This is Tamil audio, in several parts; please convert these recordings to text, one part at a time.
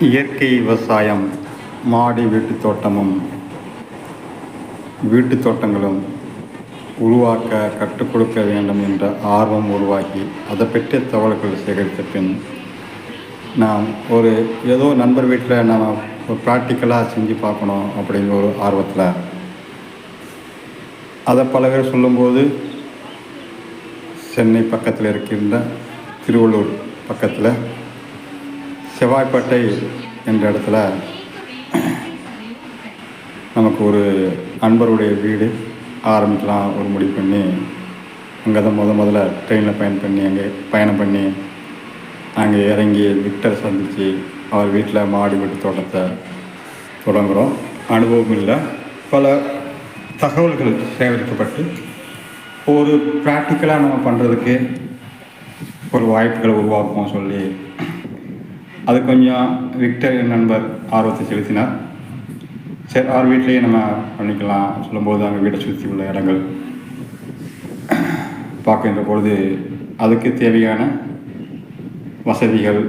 இயற்கை விவசாயம் மாடி வீட்டுத் தோட்டமும் வீட்டுத் தோட்டங்களும் உருவாக்க கற்றுக் கொடுக்க வேண்டும் என்ற ஆர்வம் உருவாக்கி அதை பற்றிய தகவல்கள் சேகரித்த பின் நாம் ஒரு ஏதோ நண்பர் வீட்டில் நம்ம ஒரு ப்ராக்டிக்கலாக செஞ்சு பார்க்கணும் அப்படிங்கிற ஒரு ஆர்வத்தில். அதை பல பேர் சொல்லும்போது சென்னை பக்கத்தில் இருக்கின்ற திருவள்ளூர் பக்கத்தில் செவ்வாய்ப்பேட்டை என்ற இடத்துல நமக்கு ஒரு நண்பருடைய வீடு. ஆரம்பிக்கலாம் ஒரு முடிவு பண்ணி அங்கே தான் முத முதல்ல ட்ரெயினில் பயணம் பண்ணி அங்கே பயணம் பண்ணி அங்கே இறங்கி விக்டர் சந்தித்து அவர் வீட்டில் மாடி வீட்டு தோட்டத்தை தொடங்குகிறோம் அனுபவம் இல்லை. பல தகவல்கள் சேகரிக்கப்பட்டு ஒரு ப்ராக்டிக்கலாக நம்ம பண்ணுறதுக்கு ஒரு வாய்ப்புகளை உருவாக்குவோம் சொல்லி அது கொஞ்சம் விக்டர் என் நண்பர் ஆர்வத்தை செலுத்தினார். சரி அவர் வீட்லேயே நம்ம பண்ணிக்கலாம் சொல்லும்போது அங்கே வீட்டை சுற்றி உள்ள இடங்கள் பார்க்கின்ற பொழுது அதுக்கு தேவையான வசதிகள்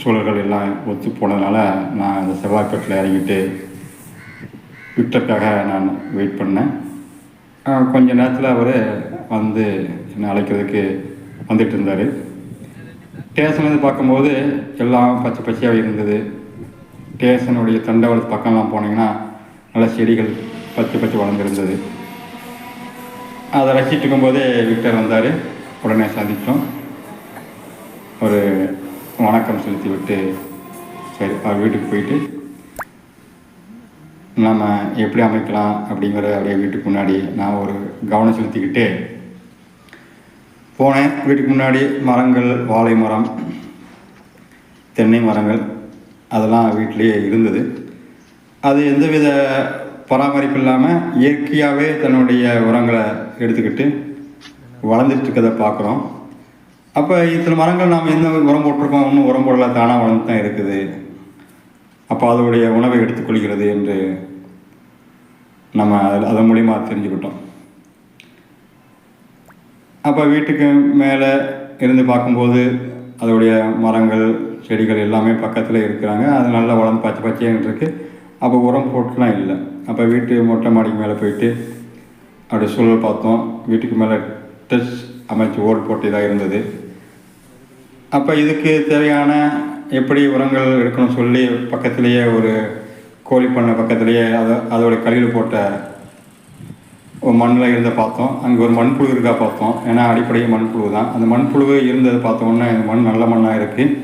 சூழல்கள் எல்லாம் ஒத்து போனதுனால நான் அந்த செவ்வாய்ப்பேட்டில் இறங்கிட்டு விக்டருக்காக நான் வெயிட் பண்ணேன். கொஞ்ச நேரத்தில் அவர் வந்து என்னை அழைக்கிறதுக்கு வந்துட்டு இருந்தார். ஸ்டேஷன்லேருந்து பார்க்கும்போது எல்லாம் பச்சை பச்சையாக இருந்தது. ஸ்டேஷனுடைய தண்டவாளத்து பக்கம்லாம் போனீங்கன்னா நல்ல செடிகள் பச்சை பச்சை வளர்ந்துருந்தது. அதை ரசிச்சுட்டு இருக்கும்போதே விக்டர் வந்தார். உடனே சந்தித்தோம். ஒரு வணக்கம் செலுத்தி விட்டு சரி அவர் வீட்டுக்கு போயிட்டு நம்ம எப்படி அமைக்கலாம் அப்படிங்கிற அப்படியே வீட்டுக்கு முன்னாடி நான் ஒரு கவனம் செலுத்திக்கிட்டு போனேன். வீட்டுக்கு முன்னாடி மரங்கள் வாழை மரம் தென்னை மரங்கள் அதெல்லாம் வீட்டிலேயே இருந்தது. அது எந்தவித பராமரிப்பு இல்லாமல் இயற்கையாகவே தன்னுடைய உரங்களை எடுத்துக்கிட்டு வளர்ந்துட்டு பார்க்குறோம். அப்போ இத்தனை மரங்கள் நாம் எந்த உரம் போட்டிருக்கோம்? ஒன்றும் உரம் போடல தானாக வளர்ந்து தான் இருக்குது. அப்போ அதோடைய உணவை எடுத்துக்கொள்கிறது என்று நம்ம அதில் அதன் மூலியமாக தெரிஞ்சுக்கிட்டோம். அப்போ வீட்டுக்கு மேலே இருந்து பார்க்கும்போது அதோடைய மரங்கள் செடிகள் எல்லாமே பக்கத்தில் இருக்கிறாங்க. அது நல்லா வளர்ந்து பச்சை பச்சையாக இருக்குது அப்போ உரம் போட்டுலாம் இல்லை. அப்போ வீட்டு மொட்டை மாடிக்கு மேலே போயிட்டு அப்படியே சூழல் பார்த்தோம். வீட்டுக்கு மேலே டச் அமைச்சு ஓடு போட்டு இதாக இருந்தது. அப்போ இதுக்கு தேவையான எப்படி உரங்கள் எடுக்கணும்னு சொல்லி பக்கத்துலேயே ஒரு கோழி பண்ணை பக்கத்துலேயே அதை அதோடைய கழிவு போட்ட ஒரு மண்ணில் இருந்த பார்த்தோம். அங்கே ஒரு மண்புழு இருக்கா பார்த்தோம். ஏன்னா அடிப்படையே மண்புழு தான். அந்த மண்புழு இருந்ததை பார்த்தோன்னா இந்த மண் நல்ல மண்ணாக இருக்குது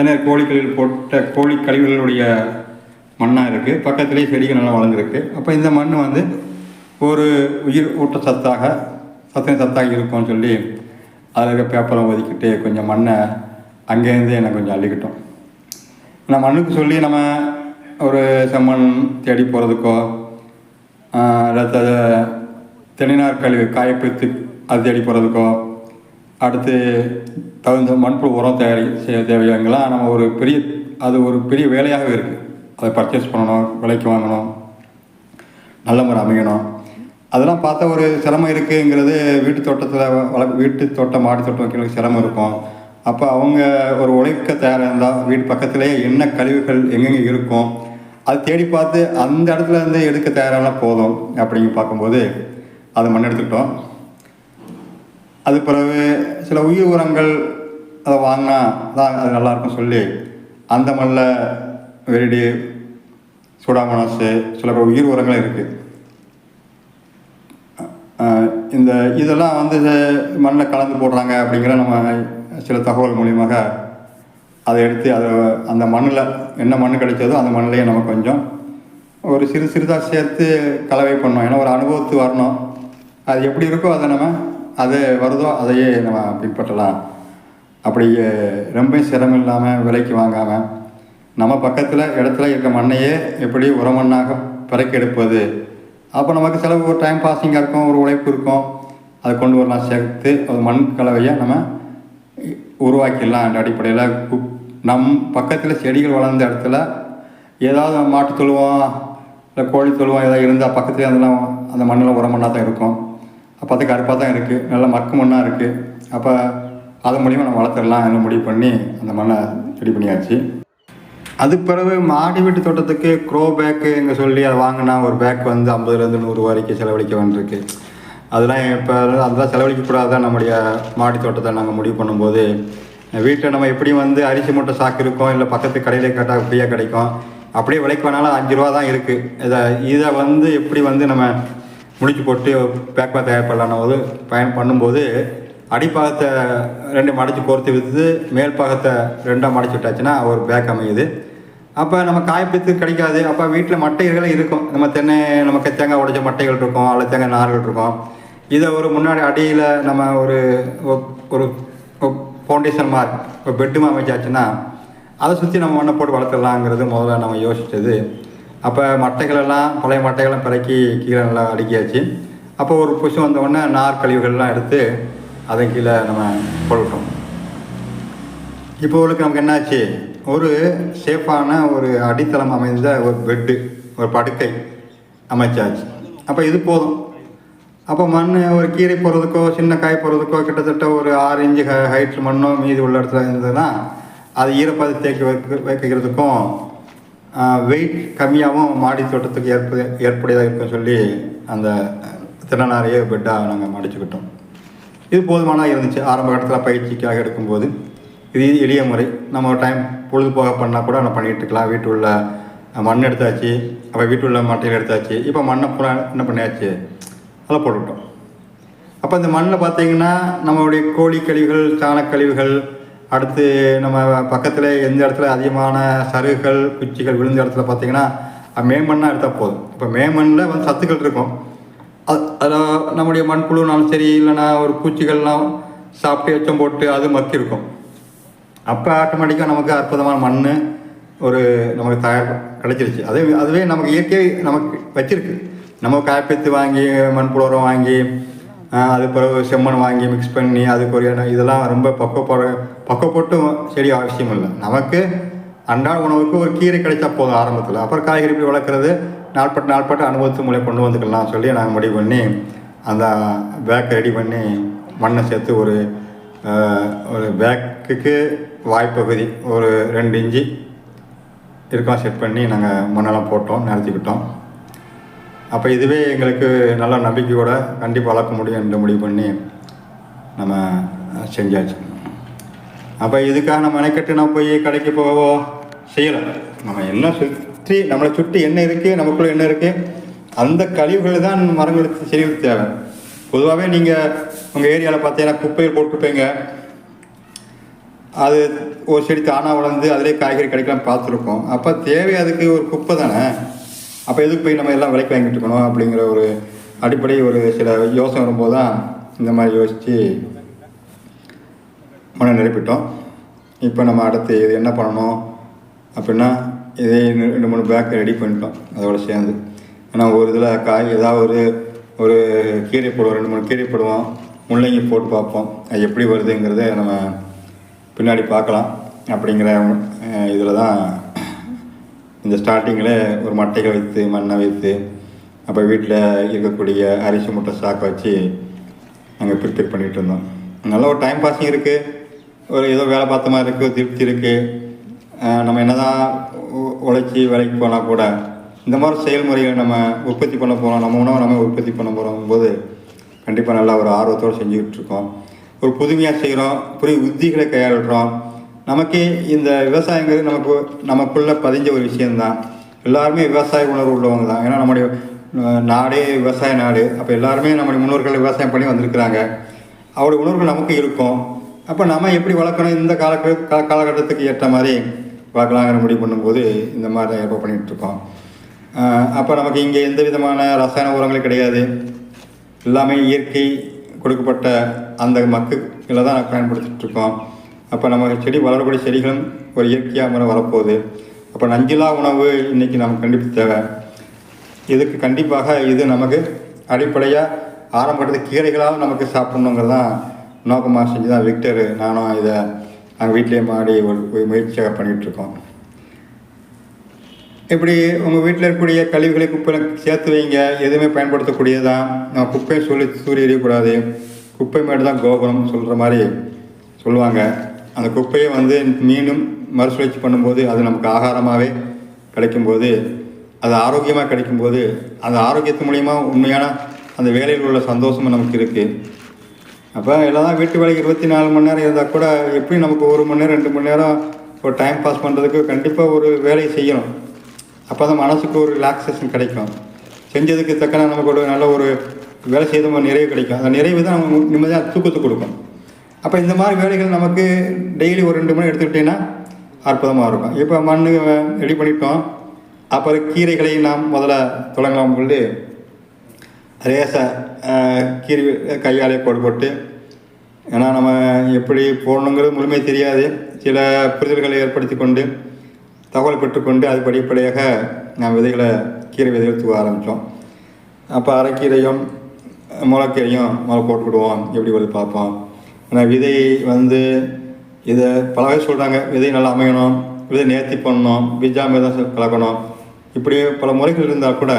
அதே கோழி கழிவில் போட்ட கோழி கழிவுகளுடைய மண்ணாக இருக்குது பக்கத்துலேயே செடிகள் நல்லா வளர்ந்துருக்கு. அப்போ இந்த மண் வந்து ஒரு உயிர் ஊட்ட சத்தாக சத்தின சத்தாக இருக்கும்னு சொல்லி அதில் இருக்க பேப்பரை ஒதுக்கிட்டு கொஞ்சம் மண்ணை அங்கேருந்து எனக்கு கொஞ்சம் அள்ளிக்கிட்டோம். நான் மண்ணுக்கு சொல்லி நம்ம ஒரு செம்மண் தேடி போகிறதுக்கோ அடுத்த தென்னினார் கழிவு காயப்பித்து அது தேடி போகிறதுக்கோ அடுத்து தகுந்த மண்புழு உரம் தயாரி செய்ய தேவையாங்கலாம் நம்ம ஒரு பெரிய அது ஒரு பெரிய வேலையாகவே இருக்குது அதை பர்ச்சேஸ் பண்ணணும் விலைக்கு வாங்கணும் நல்ல முறை அமையணும். அதெல்லாம் பார்த்தா ஒரு சிரமம் இருக்குங்கிறது வீட்டு தோட்டத்தில் வள வீட்டு தோட்டம் மாடி தோட்டம் வைக்கிறதுக்கு சிரமம் இருக்கும். அப்போ அவங்க ஒரு உழைக்க தயாராக இருந்தால் வீட்டு பக்கத்துலேயே என்ன கழிவுகள் எங்கெங்கே இருக்கும் அது தேடி பார்த்து அந்த இடத்துல இருந்து எடுக்க தயாரானால் போதும் அப்படின்னு பார்க்கும்போது அது மண் அது பிறகு சில உயிர் உரங்கள் அதை வாங்கினா தான் அது நல்லாயிருக்கும் சொல்லி அந்த மண்ணில் வெரிடி சூடாமனசு சில உயிர் உரங்களும் இருக்குது இந்த இதெல்லாம் வந்து மண்ணில் கலந்து போடுறாங்க அப்படிங்கிற நம்ம சில தகவல் மூலியமாக அதை எடுத்து அதை அந்த மண்ணில் என்ன மண் கிடைச்சதோ அந்த மண்ணிலேயே நம்ம கொஞ்சம் ஒரு சிறு சிறிதாக சேர்த்து கலவை பண்ணோம். ஏன்னா ஒரு அனுபவத்து வரணும். அது எப்படி இருக்கோ அதை நம்ம அது வருதோ அதையே நம்ம பின்பற்றலாம். அப்படி ரொம்ப சிரமம் இல்லாமல் விலைக்கு வாங்காமல் நம்ம பக்கத்தில் இடத்துல இருக்க மண்ணையே எப்படி உரமண்ணாக பிறக்கி எடுப்பது? அப்போ நமக்கு செலவு ஒரு டைம் பாசிங்காக இருக்கும் ஒரு உழைப்பு இருக்கும். அதை கொண்டு வரலாம் சேர்த்து ஒரு மண் கலவையை நம்ம உருவாக்கிடலாம் அந்த அடிப்படையில் குப் நம் பக்கத்தில் செடிகள் வளர்ந்த இடத்துல ஏதாவது மாட்டு தொழுவோம் இல்லை கோழி தொழுவோம் ஏதாவது இருந்தால் பக்கத்துலேயே அதெல்லாம் அந்த மண்ணில் உரம் மண்ணாக தான் இருக்கும். அப்போ அது கருப்பாக தான் இருக்குது நல்ல மக்கு மண்ணாக இருக்குது அப்போ அது மூலிமா நம்ம வளர்த்துடலாம் என்ன முடிவு பண்ணி அந்த மண்ணை ரெடி பண்ணியாச்சு. அதுக்கு பிறகு மாடி வீட்டு தோட்டத்துக்கு க்ரோ பேக்கு இங்கே சொல்லி அதை வாங்கினா ஒரு பேக் வந்து ஐம்பதுலேருந்து நூறு வரைக்கும் செலவழிக்க வேண்டியிருக்கு. அதெல்லாம் இப்போ அதெல்லாம் செலவழிக்கக்கூடாது தான் நம்முடைய மாடி தோட்டத்தை நாங்கள் முடிவு பண்ணும்போது. வீட்டில் நம்ம எப்படியும் வந்து அரிசி மூட்டை சாக்கு இருக்கும் இல்லை பக்கத்து கடையிலே கேட்டால் ஃப்ரீயாக கிடைக்கும். அப்படியே விலைக்கு வேணாலும் அஞ்சு ரூபா தான் இருக்குது இதை இதை வந்து எப்படி வந்து நம்ம முடிச்சு போட்டு பேக்காக தயார் பண்ணலான போது பயன் பண்ணும்போது அடிப்பாகத்தை ரெண்டு மடித்து கோர்த்து விற்று மேல் பாகத்தை ரெண்டாக மடிச்சு விட்டாச்சுன்னா ஒரு பேக் அமையுது. அப்போ நம்ம காய்ப்பித்து கிடைக்காது. அப்போ வீட்டில் மட்டைகள் இருக்கும். நம்ம தென்னை நமக்கு தேங்காய் உடைச்ச மட்டைகள் இருக்கும் அல்ல தேங்காய் நார்கள் இருக்கும். இதை ஒரு முன்னாடி அடியில் நம்ம ஒரு ஒரு ஃபவுண்டேஷன் மாதிரி ஒரு பெட்டுமா அமைச்சாச்சுன்னா அதை சுற்றி நம்ம மண்ணை போட்டு வளர்த்துடலாங்கிறது முதல்ல நம்ம யோசித்தது அப்போ மட்டைகளெல்லாம் பழைய மட்டைகளெல்லாம் பிறக்கி கீழே நல்லா அடுக்கியாச்சு. அப்போ ஒரு புஷம் வந்த நார் கழிவுகள்லாம் எடுத்து அதன் கீழே நம்ம கொள்ளட்டோம் இப்போ உங்களுக்கு நமக்கு என்னாச்சு? ஒரு சேஃபான ஒரு அடித்தளம் அமைந்த ஒரு பெட்டு ஒரு படுக்கை அமைச்சாச்சு. அப்போ இது போதும். அப்போ மண் ஒரு கீரை போடுறதுக்கோ சின்ன காய் போடுறதுக்கோ கிட்டத்தட்ட ஒரு ஆறு இன்ச்சு ஹைட் மண்ணோ மீதி உள்ள இடத்துல இருந்ததுன்னா அது ஈரப்பதத்தை தேக்கி வைக்க வைக்கிறதுக்கும் வெயிட் கம்மியாகவும் மாடி தோட்டத்துக்கு ஏற்ப ஏற்புடையதாக இருக்குன்னு சொல்லி அந்த திறனாரையே பெட்டாக நாங்கள் மடிச்சுக்கிட்டோம். இது போதுமானதாக இருந்துச்சு. ஆரம்ப கட்டத்தில் பயிற்சிக்காக எடுக்கும்போது. இது எளிய முறை. நம்ம டைம் பொழுதுபோக பண்ணால் கூட நம்ம பண்ணிகிட்ருக்கலாம் வீட்டு உள்ள மண் எடுத்தாச்சு. அப்போ வீட்டு உள்ள மட்டையில் எடுத்தாச்சு. இப்போ மண்ணை பூரா என்ன பண்ணியாச்சு? அதை போட்டுக்கிட்டோம். அப்போ இந்த மண்ணில் பார்த்தீங்கன்னா நம்மளுடைய கோழி கழிவுகள் சாணக்கழிவுகள் அடுத்து நம்ம பக்கத்தில் எந்த இடத்துல அதிகமான சருகுகள் குச்சிகள் விழுந்த இடத்துல பார்த்தீங்கன்னா மேமண்ணாக எடுத்தால் போதும். இப்போ மேமண்ணில் வந்து சத்துக்கள் இருக்கும். அது அதில் நம்முடைய மண்புழுனாலும் சரி இல்லைன்னா ஒரு பூச்சிகள்லாம் சாப்பிட்டு எச்சம் போட்டு அது மக்கி இருக்கும். அப்போ ஆட்டோமேட்டிக்காக நமக்கு அற்புதமான மண் ஒரு நமக்கு தயார் கிடைச்சிருச்சு. அதே அதுவே நமக்கு இயற்கை நமக்கு வச்சிருக்கு. நம்ம காய்ப்பத்து வாங்கி மண்புழு உரம் வாங்கி அது பிறகு செம்மண் வாங்கி மிக்ஸ் பண்ணி அதுக்கு ஒரு இடம் இதெல்லாம் ரொம்ப பக்குவப்பட பக்குவப்பட்டு செடி அவசியம் இல்லை. நமக்கு அன்றாட உணவுக்கு ஒரு கீரை கிடைச்சா போதும் ஆரம்பத்தில். அப்புறம் காய்கறி இப்படி வளர்க்குறது நாள்பட்டு நாள்பட்டு அனுபவத்து மூலம் கொண்டு வந்துக்கலாம் சொல்லி நாங்கள் முடிவு பண்ணி அந்த பேக் ரெடி பண்ணி மண்ணை சேர்த்து ஒரு ஒரு பேக்குக்கு வாய்ப்பகுதி ஒரு ரெண்டு இன்ச்சு இருக்கலாம் செட் பண்ணி நாங்கள் மண்ணெல்லாம் போட்டோம் நடத்திக்கிட்டோம் அப்போ இதுவே எங்களுக்கு நல்ல நம்பிக்கையோட கண்டிப்பாக வளர்க்க முடியும் என்று முடிவு பண்ணி நம்ம செஞ்சாச்சு. அப்போ இதுக்காக நம்ம அணைக்கட்டு நம்ம போய் கடைக்கு போகவோ செய்யலை. நம்ம என்ன சுற்றி நம்மளை சுற்றி என்ன இருக்குது நமக்குள்ளே என்ன இருக்குது அந்த கழிவுகள் தான் மரங்களுக்கு செடிகளுக்கு தேவை. பொதுவாகவே நீங்கள் உங்கள் ஏரியாவில் பார்த்தீங்கன்னா குப்பையில் போட்டுருப்பீங்க அது ஒரு செடி தானாக வளர்ந்து அதிலே காய்கறி கிடைக்கலாம் பார்த்துருக்கோம் அப்போ தேவை அதுக்கு ஒரு குப்பை தானே? அப்போ எதுக்கு போய் நம்ம எல்லாம் விலைக்கு வாங்கிட்டு இருக்கணும் அப்படிங்கிற ஒரு அடிப்படை ஒரு சில யோசனை வரும்போது தான் இந்த மாதிரி யோசித்து மன நிரப்பிட்டோம். இப்போ நம்ம அடுத்து இது என்ன பண்ணணும் அப்படின்னா இதே ரெண்டு மூணு பேக் ரெடி பண்ணிட்டோம். அதோட சேர்ந்து. ஏன்னா ஒரு இதில் காய் ஏதாவது ஒரு ஒரு கீரை போடுவோம். ரெண்டு மூணு கீரை போடுவோம். முள்ளங்கி போட்டு பார்ப்போம். அது எப்படி வருதுங்கிறத நம்ம பின்னாடி பார்க்கலாம். அப்படிங்கிற இதில் தான் இந்த ஸ்டார்டிங்கில் ஒரு மட்டைகள் வைத்து மண்ணை வைத்து அப்போ வீட்டில் இருக்கக்கூடிய அரிசி முட்டை ஸ்டாக்கை வச்சு நாங்கள் ப்ரிப்பேர் பண்ணிகிட்டு இருந்தோம். நல்ல ஒரு டைம் பாஸிங் இருக்குது ஒரு ஏதோ வேலை பார்த்த மாதிரி இருக்குது திருப்தி இருக்குது நம்ம என்ன தான் உழைச்சி வேலைக்கு போனால் கூட இந்த மாதிரி செயல்முறைகள் நம்ம உற்பத்தி பண்ண போகிறோம் நம்ம உணவை நம்ம உற்பத்தி பண்ண போகிறோம் போது கண்டிப்பாக நல்லா ஒரு ஆர்வத்தோடு செஞ்சுக்கிட்டு இருக்கோம். ஒரு புதுமையாக செய்கிறோம் புதிய உத்திகளை கையாளுறோம். நமக்கு இந்த விவசாயங்கிறது நமக்கு நமக்குள்ளே பதிஞ்ச ஒரு விஷயம்தான். எல்லாருமே விவசாய உணர்வு உள்ளவங்க தான். ஏன்னா நம்முடைய நாடே விவசாய நாடு. அப்போ எல்லாருமே நம்முடைய முன்னோர்கள் விவசாயம் பண்ணி வந்திருக்கிறாங்க. அவருடைய உணர்வுகள் நமக்கு இருக்கும். அப்போ நம்ம எப்படி வளர்க்கணும்? இந்த கால காலகட்டத்துக்கு ஏற்ற மாதிரி வளர்க்கலாங்கிற முடிவு பண்ணும்போது இந்த மாதிரி தான் ஏற்பாடு பண்ணிகிட்ருக்கோம் அப்போ நமக்கு இங்கே எந்த விதமான ரசாயன உரங்களும் கிடையாது. எல்லாமே இயற்கை கொடுக்கப்பட்ட அந்த மக்குகளை தான் பயன்படுத்திகிட்ருக்கோம் இருக்கோம். அப்போ நம்ம செடி வளரக்கூடிய செடிகளும் ஒரு இயற்கையாக முறை வரப்போகுது. அப்போ நஞ்சிலா உணவு இன்றைக்கி நமக்கு கண்டிப்பாக தேவை. இதுக்கு கண்டிப்பாக இது நமக்கு அடிப்படையாக ஆரம்ப கீரைகளாக நமக்கு சாப்பிட்ணுங்கிறது தான் நோக்கமாக செஞ்சு தான் விக்டர் நானும் இதை நாங்கள் வீட்டிலேயே மாடி ஒரு முயற்சியாக பண்ணிகிட்ருக்கோம் இப்படி உங்கள் வீட்டில் இருக்கக்கூடிய கழிவுகளை குப்பையில் சேர்த்து வைங்க. எதுவுமே பயன்படுத்தக்கூடியதான் நம்ம குப்பையை சொல்லி சூரிய எறியக்கூடாது. குப்பை மேடு தான் கோபுரம் சொல்கிற மாதிரி சொல்லுவாங்க. அந்த குப்பையை வந்து மீண்டும் மறுசுழற்சி பண்ணும்போது அது நமக்கு ஆகாரமாகவே கிடைக்கும்போது அது ஆரோக்கியமாக கிடைக்கும்போது அந்த ஆரோக்கியத்து மூலிமா உண்மையான அந்த வேலையில் உள்ள சந்தோஷமும் நமக்கு இருக்குது அப்போ எல்லாம் வீட்டு வேலைக்கு இருபத்தி நாலு மணி நேரம் இருந்தால் கூட எப்படி நமக்கு ஒரு மணி நேரம் ரெண்டு மணி நேரம் ஒரு டைம் பாஸ் பண்ணுறதுக்கு கண்டிப்பாக ஒரு வேலையை செய்யணும். அப்போ தான் மனசுக்கு ஒரு ரிலாக்ஸேஷன் கிடைக்கும். செஞ்சதுக்கு தக்கன நமக்கு ஒரு நல்ல ஒரு வேலை செய்த ஒரு நிறைவு கிடைக்கும். அந்த நிறைவு தான் நமக்கு நிம்மதியாக தூக்கத்தை கொடுக்கும். அப்போ இந்த மாதிரி வேலைகள் நமக்கு டெய்லி ஒரு ரெண்டு மணி எடுத்துக்கிட்டிங்கன்னா அற்புதமாக இருக்கும். இப்போ மண் ரெடி பண்ணிட்டோம். அப்புறம் கீரைகளை நாம் முதல்ல தொடங்கலாம் சொல்லி லேசாக கீரை கையாலே போட்டு போட்டு ஏன்னா நம்ம எப்படி போடணுங்கிறது முழுமை தெரியாது. சில புரிதல்களை ஏற்படுத்தி கொண்டு தகவல் பெற்றுக்கொண்டு அது படிப்படியாக நாம் விதைகளை கீரை விதைகள் தூக்க ஆரம்பித்தோம் அப்போ அரைக்கீரையும் முளைக்கீரையும் முதல்ல போட்டுக்கிடுவோம். எப்படி வருது பார்ப்போம். ஏன்னா விதை வந்து இதை பல வகை சொல்கிறாங்க விதை நல்லா அமையணும் விதை நேர்த்தி பண்ணணும் பீஜாமிரதம் கலக்கணும். இப்படி பல முறைகள் இருந்தால் கூட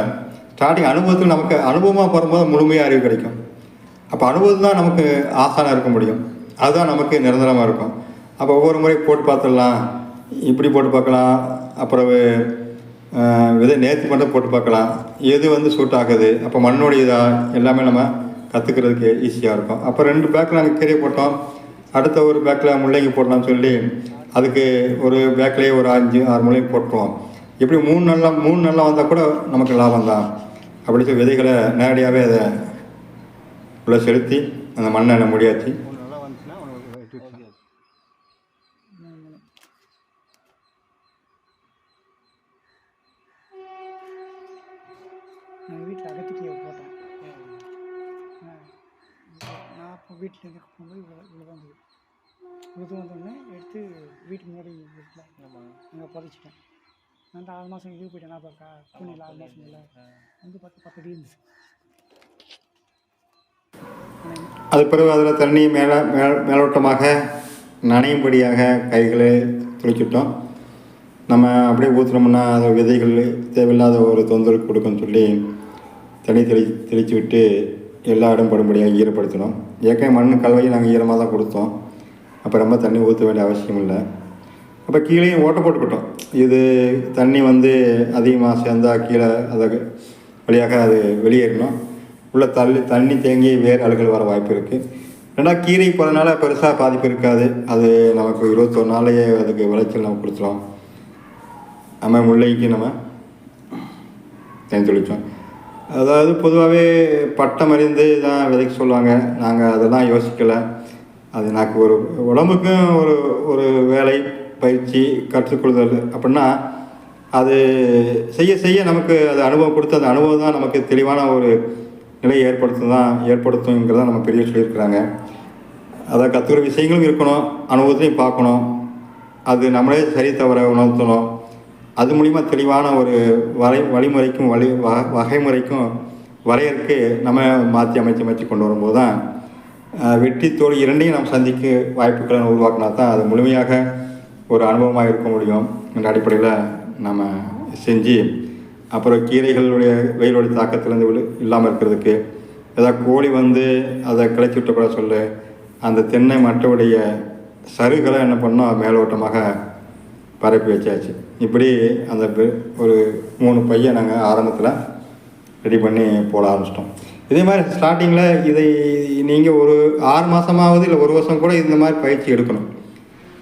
ஸ்டார்டிங் அனுபவத்தில் நமக்கு அனுபவமாக போகும்போது முழுமையாக அறிவு கிடைக்கும். அப்போ அனுபவம் தான் நமக்கு ஆசானாக இருக்க முடியும். அதுதான் நமக்கு நிரந்தரமாக இருக்கும். அப்போ ஒவ்வொரு முறை போட்டு பார்த்துடலாம் இப்படி போட்டு பார்க்கலாம் அப்புறம் விதை நேர்த்தி மட்டும் போட்டு பார்க்கலாம். எது வந்து சூட் ஆகுது அப்போ மண்ணுடையதா எல்லாமே நம்ம கற்றுக்கிறதுக்கு ஈஸியாக இருக்கும். அப்போ ரெண்டு பேக்கில் நாங்கள் கீரை போட்டோம். அடுத்த ஒரு பேக்கில் முள்ளங்கி போடலாம்னு சொல்லி அதுக்கு ஒரு பேக்லேயே ஒரு அஞ்சு ஆறு முள்ளங்கி போட்டுருவோம். இப்படி மூணு நாளில் மூணு நாளாக வந்தால் கூட நமக்கு லாபம் தான். அப்படி சொல்லி விதைகளை நேரடியாகவே அதை உள்ள செலுத்தி அந்த மண்ணை முடியாச்சு நான் வீட்டில் அகத்திக்கீரை போட்டேன் ஆ, நான் அப்போ வீட்டில் இருந்து போகும்போது இவ்வளோ இவ்வளோ தான் இவ்வளோ தூரம் வந்தோடனே எடுத்து வீட்டுக்கு முன்னாடி வீட்டில் அங்கே புதைச்சிட்டேன். நான் ஆறு மாதம் இது போயிட்டேன் நான் பார்க்கா பூனையில் ஆறு மாதம் இல்லை. வந்து பார்த்து பத்து அடி இருந்துச்சு. அது பிறகு அதில் தண்ணி மேலே மேல் மேலோட்டமாக நனையும்படியாக கைகளை துளிச்சிட்டோம். நம்ம அப்படியே ஊற்றுனோம்னா அது விதைகள் தேவையில்லாத ஒரு தொந்தரவு கொடுக்குன்னு சொல்லி தண்ணி தெளி தெளித்து விட்டு எல்லா இடம் படும்படியாக ஈரப்படுத்தணும் ஏற்கனவே மண் கலவையும் நாங்கள் ஈரமாக தான் கொடுத்தோம். அப்போ ரொம்ப தண்ணி ஊற்ற வேண்டிய அவசியம் இல்லை. அப்போ கீழேயும் ஓட்டை போட்டுக்கிட்டோம். இது தண்ணி வந்து அதிகமாக சேர்ந்தால் கீழே அதை வழியாக அது வெளியேறணும். உள்ள தள்ளி தண்ணி தேங்கி வேர் அழுகல் வர வாய்ப்பு இருக்குது ரெண்டாவது கீரை போகிறதுனால பெருசாக பாதிப்பு இருக்காது. அது நமக்கு இருபத்தொரு நாளையே அதுக்கு விளைச்சல் நம்ம கொடுத்துரும். நம்ம முல்லைக்கு நம்ம தேன் தெளித்தோம் அதாவது பொதுவாகவே பட்டம் அறிந்து தான் விதைக்க சொல்லுவாங்க. நாங்கள் அதெல்லாம் யோசிக்கலை. அது எனக்கு ஒரு உடம்புக்கும் ஒரு ஒரு வேலை பயிற்சி கற்றுக்கொள்ளுதல் அப்படின்னா அது செய்ய செய்ய நமக்கு அது அனுபவம் கொடுத்து அந்த அனுபவம் தான் நமக்கு தெளிவான ஒரு நிலையை ஏற்படுத்தும் தான் ஏற்படுத்துங்கிறத நம்ம பெரிய சொல்லியிருக்கிறாங்க. அதை கற்றுக்கிற விஷயங்களும் இருக்கணும் அனுபவத்தையும் பார்க்கணும். அது நம்மளே சரி தவற உணர்த்தணும். அது மூலிமா தெளிவான ஒரு வரை வழிமுறைக்கும் வழி வ வகைமுறைக்கும் வரையறுக்கு நம்ம மாற்றி அமைச்சு அமைச்சு கொண்டு வரும்போது தான் வெற்றி தோல்வி இரண்டையும் நாம் சந்திக்க வாய்ப்புகளை உருவாக்கினா தான் அது முழுமையாக ஒரு அனுபவமாக இருக்க முடியும் என்ற அடிப்படையில் நம்ம செஞ்சு அப்புறம் கீரைகளுடைய வெயிலுடைய தாக்கத்திலேருந்து விழு இல்லாமல் இருக்கிறதுக்கு ஏதாவது கோழி வந்து அதை கிளச்சி விட்டப்பட சொல்லு அந்த தென்னை மட்டவுடைய சருகளை என்ன பண்ணோம் மேலோட்டமாக பரப்பி வச்சாச்சு. இப்படி அந்த ஒரு மூணு பையை நாங்கள் ஆரம்பத்தில் ரெடி பண்ணி போட ஆரம்பிச்சிட்டோம். இதே மாதிரி ஸ்டார்டிங்கில் இதை நீங்கள் ஒரு ஆறு மாதமாவது இல்லை ஒரு வருஷம் கூட இந்த மாதிரி பயிற்சி எடுக்கணும்.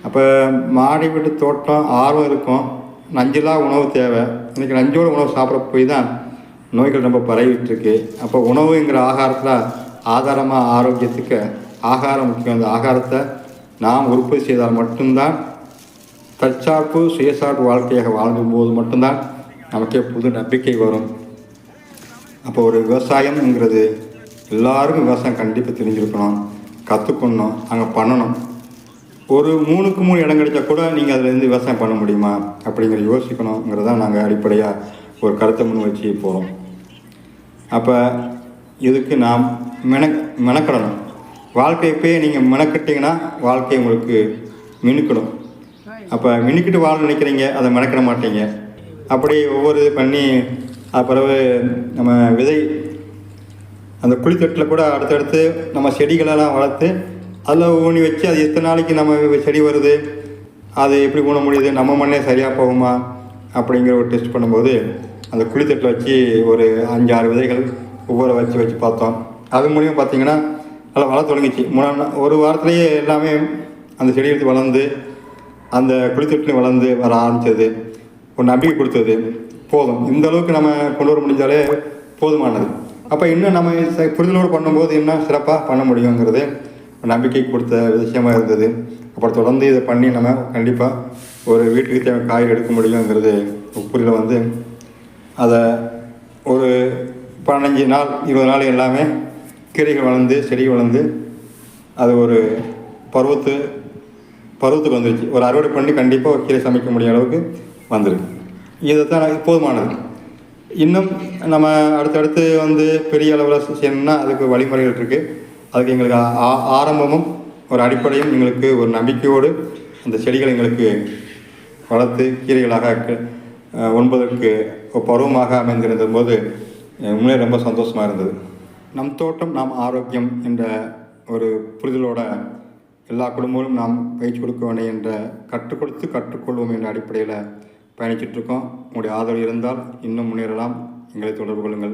அப்போ மாடி வீட்டு தோட்டம் ஆர்வம் இருக்கும். நஞ்செல்லாம் உணவு தேவை. இன்றைக்கி நஞ்சோட உணவு சாப்பிட போய் தான் நோய்கள் ரொம்ப பரவிட்டுருக்கு. அப்போ உணவுங்கிற ஆகாரத்தில் ஆதாரமாக ஆரோக்கியத்துக்கு ஆகாரம் முக்கியம். அந்த ஆகாரத்தை நாம் உற்பத்தி செய்தால் மட்டும்தான் தற்சார்பு சுயசார்பு வாழ்க்கையாக வாழும்போது மட்டும்தான் நமக்கே புது நம்பிக்கை வரும். அப்போ ஒரு விவசாயம்ங்கிறது எல்லாருக்கும் விவசாயம் கண்டிப்பாக தெரிஞ்சிருக்கணும். கற்றுக்கணும் அங்கே பண்ணணும். ஒரு மூணுக்கு மூணு இடம் கிடைச்சா கூட நீங்கள் அதுலேருந்து விவசாயம் பண்ண முடியுமா? அப்படிங்கிற யோசிக்கணுங்கிறதான் நாங்கள் அடிப்படையாக ஒரு கருத்தை முன் வச்சு போகிறோம் அப்போ இதுக்கு நாம் மெனக் மெனக்கிடணும். வாழ்க்கை போய் நீங்கள் மெனக்கிட்டீங்கன்னா வாழ்க்கை உங்களுக்கு மினுக்கணும் அப்போ மின்னிக்கிட்டு வாழ நினைக்கிறீங்க அதை மணக்கிட மாட்டீங்க. அப்படி ஒவ்வொரு இது பண்ணி பிறகு நம்ம விதை அந்த குழித்தட்டில் கூட அடுத்தடுத்து நம்ம செடிகளெல்லாம் வளர்த்து அதில் ஊனி வச்சு அது எத்தனை நாளைக்கு நம்ம செடி வருது அது எப்படி ஊன முடியுது நம்ம மண்ணே சரியாக போகுமா அப்படிங்கிற ஒரு டெஸ்ட் பண்ணும்போது அந்த குழித்தட்டில் வச்சு ஒரு அஞ்சு ஆறு விதைகள் ஒவ்வொரு வச்சு வச்சு பார்த்தோம். அது மூலியம் பார்த்திங்கன்னா நல்லா வளர தொடங்கிச்சு மூணு ஒரு வாரத்துலேயே எல்லாமே அந்த செடி எடுத்து வளர்ந்து அந்த குளித்தட்டில் வளர்ந்து வர ஆரம்பித்தது. ஒரு நம்பிக்கை கொடுத்தது. போதும். இந்த அளவுக்கு நம்ம கொண்டு வர முடிஞ்சாலே போதுமானது. அப்போ இன்னும் நம்ம ச- புரிதலோடு பண்ணும்போது இன்னும் சிறப்பாக பண்ண முடியுங்கிறது ஒரு நம்பிக்கை கொடுத்த விஷயமா இருந்தது. அப்புறம் தொடர்ந்து இதை பண்ணி நம்ம கண்டிப்பாக ஒரு வீட்டுக்கு தேவை காய் எடுக்க முடியுங்கிறது புரிதல் வந்து அதை ஒரு பதினஞ்சு நாள் இருபது நாள் எல்லாமே கீரைகள் வளர்ந்து செடி வளர்ந்து அது ஒரு பருவத்து பருவத்துக்கு வந்துருச்சு. ஒரு அறுவடை பண்ணி கண்டிப்பாக ஒரு கீரை சமைக்க முடிய அளவுக்கு வந்துருக்கு. தான் போதுமானது. இன்னும் நம்ம அடுத்தடுத்து வந்து பெரிய அளவில் செய்யணும்னா அதுக்கு வழிமுறைகள் இருக்குது அதுக்கு எங்களுக்கு ஆ- ஆரம்பமும் ஒரு அடிப்படையும் எங்களுக்கு ஒரு நம்பிக்கையோடு அந்த செடிகளை எங்களுக்கு வளர்த்து கீரைகளாக ஒன்பதற்கு உண்பதற்கு பருவமாக அமைந்திருந்த போது உண்மையிலே ரொம்ப சந்தோஷமாக இருந்தது. நம் தோட்டம் நாம் ஆரோக்கியம் என்ற ஒரு புரிதலோட எல்லா குடும்பங்களும் நாம் பயிற்சி கொடுக்க வேண்டும் என்ற கற்றுக் கொடுத்து கற்றுக்கொள்வோம் என்ற அடிப்படையில் பயணிச்சுட்ருக்கோம் உங்களுடைய ஆதரவு இருந்தால் இன்னும் முன்னேறலாம். எங்களை தொடர்பு கொள்ளுங்கள்.